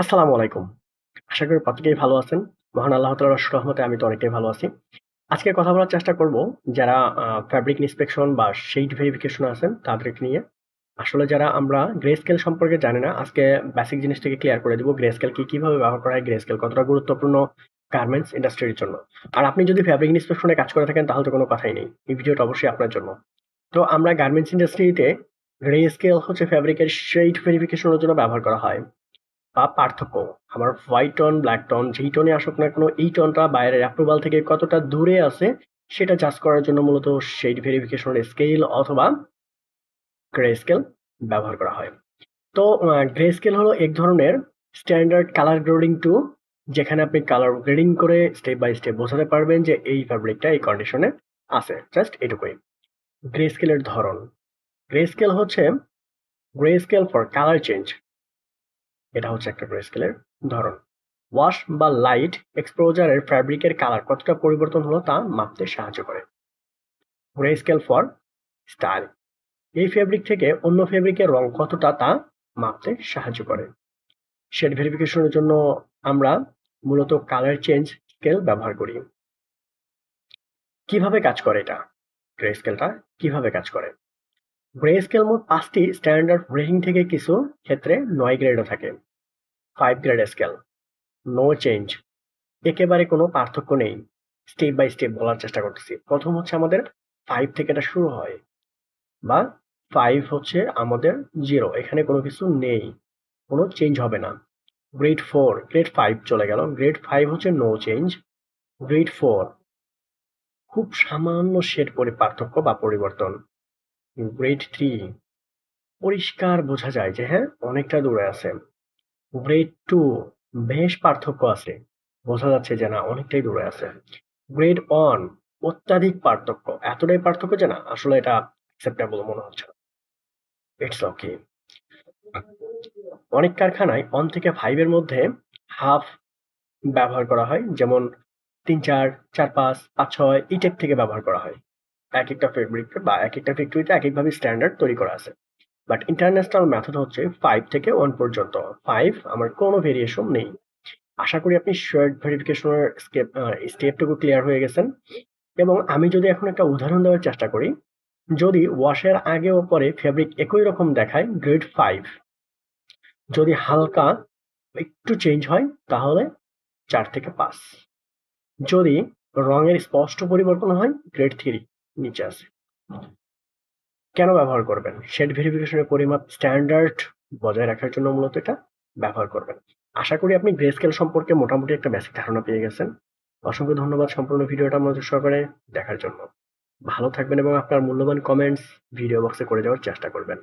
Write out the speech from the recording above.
আসসালামু আলাইকুম। আশা করি প্রত্যেকেই ভালো আছেন। মহান আল্লাহ অশেষ রহমতে আমি তো অনেকটাই ভালো আছি। আজকে কথা বলার চেষ্টা করব যারা আ ফেব্রিক ইন্সপেকশন বা শেড ভেরিফিকেশন আছেন তাদেরকে নিয়ে। আসলে যারা আমরা গ্রে স্কেল সম্পর্কে জানি না, আজকে বেসিক জিনিসটাকে ক্লিয়ার করে দিব। গ্রে স্কেল কি, কীভাবে ব্যবহার করা হয়, গ্রে স্কেল কতটা গুরুত্বপূর্ণ গার্মেন্টস ইন্ডাস্ট্রির জন্য। আর আপনি যদি ফেব্রিক ইন্সপেকশন কাজ করে থাকেন তাহলে তো কোনো কথাই নেই। এই ভিডিওটা অবশ্যই আপনার জন্য। তো আমরা গার্মেন্টস ইন্ডাস্ট্রিতে গ্রে স্কেল হচ্ছে ফ্যাব্রিকের শেড ভেরিফিকেশন এর জন্য ব্যবহার করা হয়। বা পার্থক্য। আমার হোয়াইট টন ব্ল্যাক টোন যেই টনে আসুক না কেন, এই টোনটা বাইরের অ্যাপ্রুভাল থেকে কতটা দূরে আছে, সেটা জাজ করার জন্য মূলত শেড ভেরিফিকেশন স্কেল অথবা গ্রে স্কেল ব্যবহার করা হয়। তো গ্রে স্কেল হলো এক ধরনের স্ট্যান্ডার্ড কালার গ্রেডিং টু যেখানে আপনি কালার গ্রেডিং করে স্টেপ বাই স্টেপ বোঝাতে পারবেন যে এই ফেব্রিকটা এই কন্ডিশনে আছে। জাস্ট এটুকুই। গ্রে স্কেলের ধরন। গ্রে স্কেল হচ্ছে grey scale for colour change. এটা হচ্ছে একটা গ্রে স্কেলের ধরন। ওয়াশ বা লাইট এক্সপোজারের ফ্যাব্রিকের কালার কতটা পরিবর্তন হলো তা মাপতে সাহায্য করে। Grey scale for style. এই ফেব্রিক থেকে অন্য ফেব্রিকের রং কতটা তা মাপতে সাহায্য করে। শেড ভেরিফিকেশনের জন্য আমরা মূলত কালার চেঞ্জ স্কেল ব্যবহার করি। কীভাবে কাজ করে এটা? গ্রে স্কেলটা কীভাবে কাজ করে? গ্রে স্কেল মোট পাঁচটি স্ট্যান্ডার্ড রেটিং থেকে কিছু ক্ষেত্রে নয় গ্রেডও থাকে। Five grade scale. No change. একেবারে কোনো পার্থক্য নেই। স্টেপ বাই স্টেপ বলার চেষ্টা করতেছি। প্রথম হচ্ছে আমাদের ফাইভ থেকে এটা শুরু হয়। বা ফাইভ হচ্ছে আমাদের জিরো এখানে কোনো কিছু নেই। কোনো চেঞ্জ হবে না। গ্রেড ফোর, গ্রেড ফাইভ চলে গেল। গ্রেড ফাইভ হচ্ছে নো চেঞ্জ। গ্রেড ফোর খুব সামান্য শেড পরি পার্থক্য বা পরিবর্তন। গ্রেড থ্রি পরিষ্কার বোঝা যায় যে হ্যাঁ অনেকটা দূরে আছে। গ্রেড টু বেশ পার্থক্য আছে। বোঝা যাচ্ছে যে না অনেকটাই দূরে আছে। গ্রেড ওয়ান অত্যাধিক পার্থক্য। এতটাই পার্থক্য যে না আসলে এটা অ্যাকসেপ্টেবল মনে হচ্ছে ইটস ওকে। অনেক কারখানায় 1 থেকে ফাইভের মধ্যে হাফ ব্যবহার করা হয়। যেমন ৩, ৪, ৪, ৫, ৫, ৬ এই টাইপ থেকে ব্যবহার করা হয়। একেকটা ফেব্রিক বা একেকটা ফ্যাক্টরিতে এক একভাবে স্ট্যান্ডার্ড তৈরি করা আছে। বাট ইন্টারন্যাশনাল মেথড হচ্ছে ফাইভ থেকে ওয়ান পর্যন্ত। ফাইভ আমার কোনো ভেরিয়েশন নেই। আশা করি আপনি শেড ভেরিফিকেশন এর স্কেপ স্টেপটুকু ক্লিয়ার হয়ে গেছেন। এবং আমি যদি এখন একটা উদাহরণ দেওয়ার চেষ্টা করি, যদি ওয়াশের আগে ও পরে ফেব্রিক একই রকম দেখায় গ্রেড ফাইভ যদি হালকা একটু চেঞ্জ হয় তাহলে চার থেকে পাঁচ যদি রঙের স্পষ্ট পরিবর্তন হয় গ্রেড 3 নিচে আছে। কেন ব্যবহার করবেন? শেড ভেরিফিকেশনের পরিমাপ স্ট্যান্ডার্ড বজায় রাখার জন্য মূলত এটা ব্যবহার করবেন। আশা করি আপনি গ্রে স্কেল সম্পর্কে মোটামুটি একটা বেসিক ধারণা পেয়ে গেছেন। অসংখ্য ধন্যবাদ সম্পূর্ণ ভিডিওটা মনোযোগ সহকারে দেখার জন্য। ভালো থাকবেন এবং আপনার মূল্যবান কমেন্টস ভিডিও বক্সে করে যাওয়ার চেষ্টা করবেন।